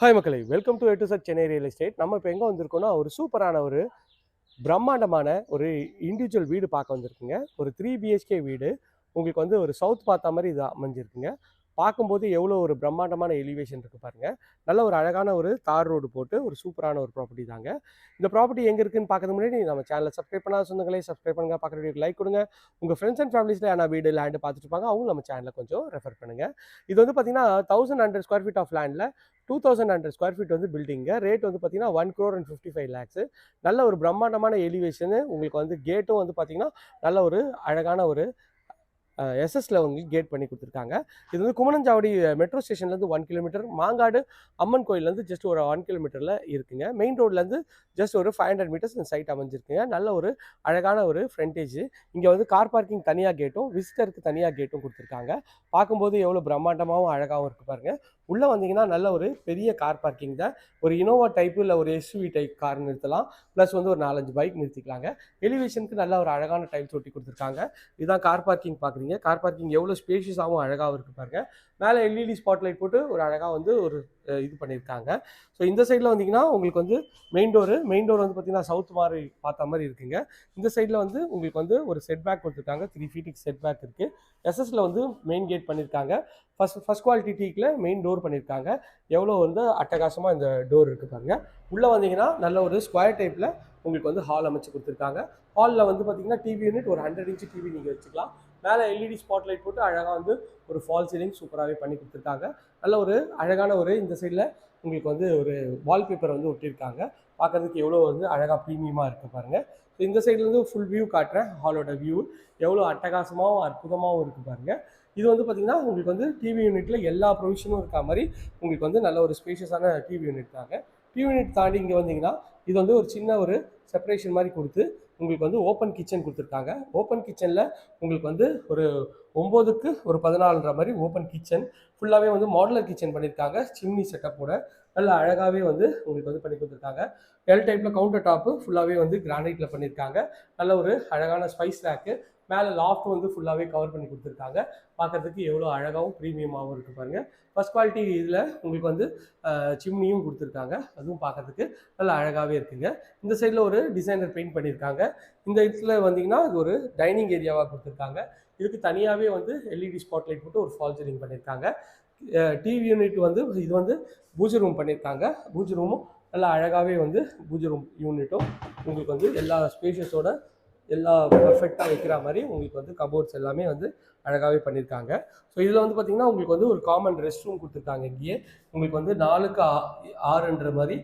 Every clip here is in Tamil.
ஹாய் மக்களை. வெல்கம் டு எட்டு சார் சென்னை ரியல் எஸ்டேட் நம்ம இப்போ எங்கே வந்திருக்கோம்னா ஒரு சூப்பரான ஒரு பிரம்மாண்டமான ஒரு இண்டிவிஜுவல் வீடு பார்க்க வந்திருக்குங்க. ஒரு த்ரீ பிஹெச்கே வீடு. உங்களுக்கு வந்து ஒரு சவுத் பார்த்த மாதிரி இது அமைஞ்சிருக்குங்க. பார்க்கும்போது எவ்வளோ ஒரு பிரம்மாண்டமான எலிவேஷன் இருக்குது பாருங்கள் நல்ல ஒரு அழகான ஒரு தார் ரோடு போட்டு ஒரு சூப்பரான ஒரு ப்ராப்பர்ட்டி தாங்க. இந்த ப்ராப்பர்ட்டி எங்கே இருக்குன்னு பார்க்கறது முன்னாடி நம்ம சேனலை சப்ஸ்கிரைப் பண்ணாத சொந்தங்களே சப்ஸ்கிரைப் பண்ணுங்கள் பார்க்குற வீடியோக்கு லைக் கொடுங்க. உங்கள் ஃப்ரெண்ட்ஸ் அண்ட் ஃபேமிலிஸில் ஆனால் வீடு லேண்டு பார்த்துட்டு இருப்பாங்க அவங்களும் நம்ம சேனலை கொஞ்சம் ரெஃபர் பண்ணுங்கள் இது வந்து பார்த்தீங்கன்னா thousand hundred square feet of லேண்டில் two thousand hundred square feet வந்து பில்டிங்க ரேட் வந்து பார்த்தீங்கன்னா one crore and fifty five lakhs நல்ல ஒரு பிரம்மாண்டமான எலிவேஷனு உங்களுக்கு வந்து கேட்டும் வந்து பார்த்தீங்கன்னா நல்ல ஒரு அழகான ஒரு எஸ்எஸ்ல உங்களுக்கு கேட் பண்ணி கொடுத்துருக்காங்க. இது வந்து குமணஞ்சாவடி மெட்ரோ ஸ்டேஷன்லேருந்து ஒன் கிலோமீட்டர் மாங்காடு அம்மன் கோயிலேருந்து ஜஸ்ட் ஒரு ஒன் கிலோமீட்டரில் இருக்குங்க. மெயின் ரோட்லேருந்து ஜஸ்ட் ஒரு ஃபைவ் ஹண்ட்ரட் மீட்டர்ஸ் இந்த சைட் அமைஞ்சிருக்குங்க. நல்ல ஒரு அழகான ஒரு ஃப்ரண்டேஜ் இங்கே வந்து கார் பார்க்கிங் தனியாக கேட்டும் விசிட்டருக்கு தனியாக கேட்டும் கொடுத்துருக்காங்க. பார்க்கும்போது எவ்வளோ பிரம்மாண்டமாகவும் அழகாகவும் இருக்குது பாருங்கள் உள்ளே வந்தீங்கன்னா நல்ல ஒரு பெரிய கார் பார்க்கிங் தான். ஒரு இனோவா டைப்பு இல்லை ஒரு எஸ்யூவி டைப் கார் நிறுத்தலாம். ப்ளஸ் வந்து ஒரு நாலஞ்சு பைக் நிறுத்திக்கலாங்க. எலிவேஷனுக்கு நல்ல ஒரு அழகான டைல்ஸ் ஒட்டி கொடுத்துருக்காங்க. இதுதான் கார் பார்க்கிங் பார்க்குறீங்க. கார் பார்க்கிங் எவ்வளோ ஸ்பேஷியஸாகவும் அழகாகவும் இருக்குது பாருங்க. மேலே எல்இடி ஸ்பாட் லைட் போட்டு ஒரு அழகாக வந்து ஒரு இது பண்ணியிருக்காங்க ஸோ இந்த சைடில் வந்தீங்கன்னா உங்களுக்கு வந்து மெயின் டோரு மெயின் டோர் வந்து பார்த்தீங்கன்னா சவுத் மாதிரி பார்த்த மாதிரி இருக்குங்க. இந்த சைடில் வந்து உங்களுக்கு வந்து ஒரு செட் பேக் கொடுத்துருக்காங்க. த்ரீ ஃபீட்டுக்கு செட் பேக் இருக்குது எஸ்எஸ்சில் வந்து மெயின் கேட் பண்ணியிருக்காங்க ஃபஸ்ட் ஃபர்ஸ்ட் குவாலிட்டி டீக்கில் மெயின் டோர் பண்ணியிருக்காங்க எவ்வளோ வந்து அட்டகாசமாக இந்த டோர் இருக்குது பாருங்க. உள்ளே வந்தீங்கன்னா நல்ல ஒரு ஸ்கொயர் டைப்பில் உங்களுக்கு வந்து ஹால் அமைச்சு கொடுத்துருக்காங்க. ஹாலில் வந்து பார்த்தீங்கன்னா டிவி யூனிட் ஒரு ஹண்ட்ரட் இன்ச்சு டிவி நீங்கள் வச்சுக்கலாம். மேலே எல்இடி ஸ்பாட் லைட் போட்டு அழகாக வந்து ஒரு ஃபால் சீலிங் சூப்பராகவே பண்ணி கொடுத்துருக்காங்க. நல்ல ஒரு அழகான ஒரு இந்த சைடில் உங்களுக்கு வந்து ஒரு வால்பேப்பர் வந்து ஒட்டியிருக்காங்க. பார்க்கறதுக்கு எவ்வளோ வந்து அழகாக ப்ரீமியமாக இருக்குது பாருங்கள் ஸோ இந்த சைட்லேருந்து ஃபுல் வியூ காட்டுறேன். ஹாலோட வியூ எவ்வளோ அட்டகாசமாகவும் அற்புதமாகவும் இருக்குது பாருங்கள் இது வந்து பார்த்திங்கன்னா உங்களுக்கு வந்து டிவி யூனிட்டில் எல்லா ப்ரொவிஷனும் இருக்கா மாதிரி உங்களுக்கு வந்து நல்ல ஒரு ஸ்பேஷியஸான டிவி யூனிட் தாங்க. டிவி யூனிட் தாண்டி இங்கே வந்தீங்கன்னா இது வந்து ஒரு சின்ன ஒரு செப்பரேஷன் மாதிரி கொடுத்து உங்களுக்கு வந்து ஓப்பன் கிச்சன் கொடுத்துருக்காங்க. ஓப்பன் கிச்சனில் உங்களுக்கு வந்து ஒரு ஒம்போதுக்கு ஒரு பதினாலுன்ற மாதிரி ஓப்பன் கிச்சன் ஃபுல்லாகவே வந்து மாடுலர் கிச்சன் பண்ணியிருக்காங்க. சிம்னி செட்டப்போட நல்ல அழகாகவே வந்து உங்களுக்கு வந்து பண்ணி கொடுத்துருக்காங்க. எல் டைப்பில் கவுண்டர் டாப்பு ஃபுல்லாகவே வந்து கிரானைட்டில் பண்ணியிருக்காங்க. நல்ல ஒரு அழகான ஸ்பைஸ் ரேக்கு மேலே லாஃப்ட் வந்து ஃபுல்லாகவே கவர் பண்ணி கொடுத்துருக்காங்க. பார்க்கறதுக்கு எவ்வளோ அழகாகவும் ப்ரீமியமாகவும் இருக்குது பாருங்கள் ஃபஸ்ட் குவாலிட்டி இதில் உங்களுக்கு வந்து சிம்னியும் கொடுத்துருக்காங்க. அதுவும் பார்க்கறதுக்கு நல்லா அழகாகவே இருக்குங்க. இந்த சைடில் ஒரு டிசைனர் பெயிண்ட் பண்ணியிருக்காங்க. இந்த இடத்துல வந்தீங்கன்னா இது ஒரு டைனிங் ஏரியாவாக கொடுத்துருக்காங்க. இதுக்கு தனியாகவே வந்து எல்இடி ஸ்பாட் லைட் போட்டு ஒரு ஃபால் சீலிங் பண்ணியிருக்காங்க. டிவி யூனிட் வந்து இது வந்து பூஜை ரூம் பண்ணியிருக்காங்க. பூஜை ரூமும் நல்லா அழகாகவே வந்து பூஜை ரூம் யூனிட்டும் உங்களுக்கு வந்து எல்லா ஸ்பேஷஸோட எல்லா பர்ஃபெக்டாக வைக்கிற மாதிரி உங்களுக்கு வந்து கபோர்ட்ஸ் எல்லாமே வந்து அழகாகவே பண்ணியிருக்காங்க ஸோ இதில் வந்து பார்த்திங்கன்னா உங்களுக்கு வந்து ஒரு காமன் ரெஸ்ட் ரூம் கொடுத்துருக்காங்க இங்கேயே. உங்களுக்கு வந்து நாலுக்கு ஆ- ஆறுன்ற மாதிரி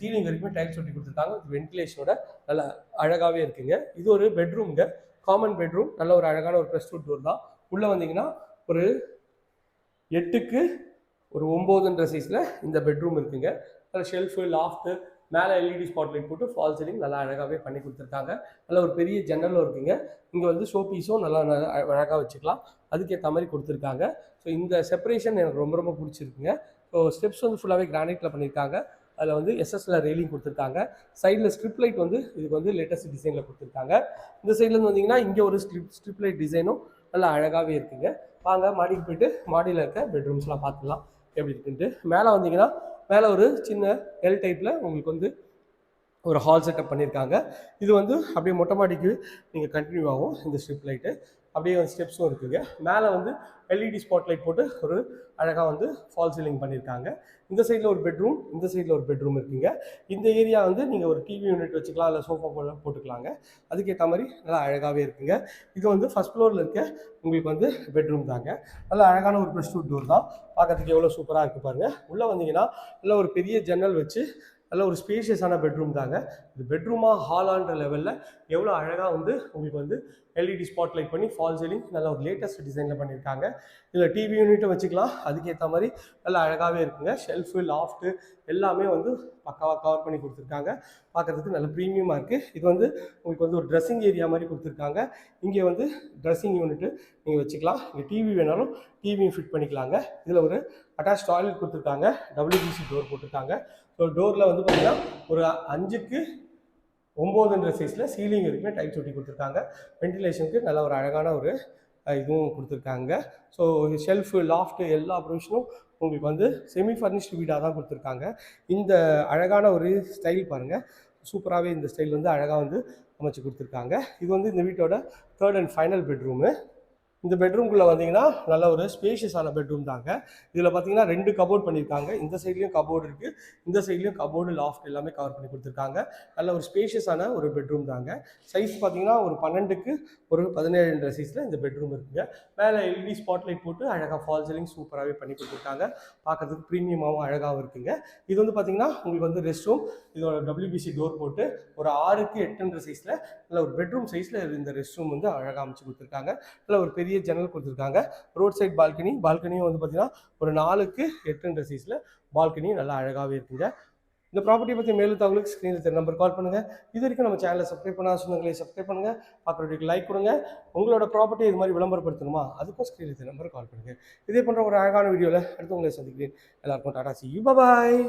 சீலிங் வரைக்குமே டைல்ஸ் ஒட்டி கொடுத்துருக்காங்க. வென்டிலேஷனோட நல்ல அழகாகவே இருக்குங்க. இது ஒரு பெட்ரூம்ங்க காமன் பெட்ரூம் நல்ல ஒரு அழகான ஒரு ப்ரெஸ் டோர் தான். உள்ளே வந்தீங்கன்னா ஒரு எட்டுக்கு ஒரு ஒம்போதுன்ற சைஸில் இந்த பெட்ரூம் இருக்குங்க. அதில் ஷெல்ஃபு லாஃப்ட்டு மேலே எல்இடி ஸ்பாட் லைட் போட்டு ஃபால் சீலிங் நல்லா அழகாகவே பண்ணி கொடுத்துருக்காங்க. நல்ல ஒரு பெரிய ஜன்னலும் இருக்குங்க. இங்கே வந்து ஷோ பீஸும் நல்லா அழகாக வச்சுக்கலாம். அதுக்கேற்ற மாதிரி கொடுத்துருக்காங்க. ஸோ இந்த செப்பரேஷன் எனக்கு ரொம்ப ரொம்ப பிடிச்சிருக்குங்க. ஸோ ஸ்டெப்ஸ் வந்து ஃபுல்லாகவே கிரானைட்டில் பண்ணியிருக்காங்க அதில் வந்து எஸ்எஸ்எல் ரெயிலிங் கொடுத்துருக்காங்க. சைடில் ஸ்ட்ரிப் லைட் வந்து இதுக்கு வந்து லேட்டஸ்ட் டிசைனில் கொடுத்துருக்காங்க. இந்த சைட்லேருந்து வந்தீங்கன்னா இங்கே ஒரு ஸ்ட்ரிப் ஸ்ட்ரிப் லைட் டிசைனும் நல்லா அழகாகவே இருக்குங்க. வாங்க மாடிக்கு போயிட்டு மாடியில் இருக்க பெட்ரூம்ஸ்லாம் பார்த்துக்கலாம். எப்படி இருக்குன்ட்டு. மேலே வந்தீங்கன்னா மேலே ஒரு சின்ன எல் டைப்பில் உங்களுக்கு வந்து ஒரு ஹால் செட்டப் பண்ணியிருக்காங்க இது வந்து அப்படியே மொட்டை மாடிக்கு நீங்கள் கண்டினியூ ஆகும் இந்த ஸ்ட்ரிப் லைட்டு அப்படியே வந்து ஸ்டெப்ஸும் இருக்குங்க. மேலே வந்து எல்இடி ஸ்பாட் லைட் போட்டு ஒரு அழகாக வந்து ஃபால் சீலிங் பண்ணியிருக்காங்க இந்த சைடில் ஒரு பெட்ரூம் இந்த சைடில் ஒரு பெட்ரூம் இருக்குங்க. இந்த ஏரியா வந்து நீங்கள் ஒரு டிவி யூனிட் வச்சுக்கலாம் இல்லை சோஃபா போல போட்டுக்கலாங்க. அதுக்கேற்ற மாதிரி நல்லா அழகாகவே இருக்குங்க. இது வந்து ஃபஸ்ட் ஃப்ளோரில் இருக்க உங்களுக்கு வந்து பெட்ரூம் தாங்க. நல்ல அழகான ஒரு ப்ரெஷ் டோர் தான். பார்க்கறதுக்கு எவ்வளோ சூப்பராக இருக்குது பாருங்கள் உள்ளே வந்தீங்கன்னா நல்ல ஒரு பெரிய ஜன்னல் வச்சு நல்ல ஒரு ஸ்பேஷியஸான பெட்ரூம் தாங்க. இது பெட்ரூமா ஹாலான்ற லெவலில் எவ்வளோ அழகாக வந்து உங்களுக்கு வந்து எல்இடி ஸ்பாட் லைட் பண்ணி ஃபால் சீலிங் நல்ல ஒரு லேட்டஸ்ட் டிசைனில் பண்ணியிருக்காங்க இதில் டிவி யூனிட்டும் வச்சுக்கலாம். அதுக்கேற்ற மாதிரி நல்லா அழகாகவே இருக்குங்க. ஷெல்ஃபு லாஃப்ட்டு எல்லாமே வந்து பக்காவாக கவர் பண்ணி கொடுத்துருக்காங்க. பார்க்கறதுக்கு நல்ல ப்ரீமியமாக இருக்குது இது வந்து உங்களுக்கு வந்து ஒரு ட்ரெஸ்ஸிங் ஏரியா மாதிரி கொடுத்துருக்காங்க. இங்கே வந்து ட்ரெஸ்ஸிங் யூனிட்டு நீங்கள் வச்சுக்கலாம். இங்கே டிவி வேணாலும் டிவியும் ஃபிட் பண்ணிக்கலாங்க. இதில் ஒரு அட்டாச் டாய்லெட் கொடுத்துருக்காங்க. டபிள்யூபிசி டோர் போட்டிருக்காங்க. ஸோ டோரில் வந்து பார்த்திங்கன்னா ஒரு அஞ்சுக்கு ஒம்போதுன்ற சைஸில் சீலிங் வரைக்குமே டைல்ஸ் ஒட்டி கொடுத்துருக்காங்க. வென்டிலேஷனுக்கு நல்ல ஒரு அழகான ஒரு இதுவும் கொடுத்துருக்காங்க. ஸோ ஷெல்ஃபு லாஃப்ட்டு எல்லா ப்ரொவிஷனும் உங்களுக்கு வந்து செமி ஃபர்னிஷ்டு வீடாக தான் கொடுத்துருக்காங்க. இந்த அழகான ஒரு ஸ்டைல் பாருங்கள் சூப்பராகவே இந்த ஸ்டைல் வந்து அழகாக வந்து அமைச்சு கொடுத்துருக்காங்க. இது வந்து இந்த வீட்டோட தேர்ட் அண்ட் ஃபைனல் பெட்ரூமு இந்த பெட்ரூம்குள்ளே வந்தீங்கன்னா நல்ல ஒரு ஸ்பேஷியஸான பெட்ரூம் தாங்க. இதில் பார்த்தீங்கன்னா ரெண்டு கபோர்ட் பண்ணியிருக்காங்க இந்த சைட்லேயும் கபோர்டு இருக்குது இந்த சைட்லேயும் கபோர்டு லாஃப்ட் எல்லாமே கவர் பண்ணி கொடுத்துருக்காங்க. நல்ல ஒரு ஸ்பேஷியஸான ஒரு பெட்ரூம் தாங்க. சைஸ் பார்த்தீங்கன்னா ஒரு பன்னெண்டுக்கு ஒரு பதினேழுன்ற சைஸில் இந்த பெட்ரூம் இருக்குங்க. மேலே எல்இடி ஸ்பாட்லைட் போட்டு அழகாக ஃபால் சீலிங் சூப்பராகவே பண்ணி கொடுத்துருக்காங்க. பார்க்கறதுக்கு ப்ரீமியமாகவும் அழகாகவும் இருக்குங்க. இது வந்து பார்த்தீங்கன்னா உங்களுக்கு வந்து ரெஸ்ட் ரூம் இதோட டபிள்யூபிசி டோர் போட்டு ஒரு ஆறுக்கு எட்டுன்ற சைஸில் நல்ல ஒரு பெட்ரூம் சைஸில் இந்த ரெஸ்ட் ரூம் வந்து அழகாக அமைச்சு கொடுத்துருக்காங்க. நல்ல ஒரு பெரிய ஜன்னல் கொடுத்துருக்காங்க. ரோட் சைட் பால்கனி பால்கனியும் வந்து பார்த்தீங்கன்னா ஒரு நாலுக்கு எட்டுன்ற சைஸில் பால்கனியும் நல்லா அழகாகவே இருக்குங்க. இந்த ப்ராப்பர்ட்டியை பற்றி மேலும் தகவலுக்கு ஸ்க்ரீனில் தெரிய நம்பர் கால் பண்ணுங்கள் இது வரைக்கும் நம்ம சேனலை சப்ஸ்கிரைப் பண்ணாத சொந்தங்களை சப்ஸ்கிரைப் பண்ணுங்கள் பார்க்குறதுக்கு லைக் கொடுங்க. உங்களோட ப்ராப்பர்ட்டி இது மாதிரி விளம்பரப்படுத்தணுமா? அதுக்கும் ஸ்க்ரீனில் தெரிய நம்பர் கால் பண்ணுங்கள் இதே போன்ற ஒரு அழகான வீடியோவில் அடுத்து உங்களை சந்திக்கிறேன். எல்லாருக்கும் டாடா சி பாய்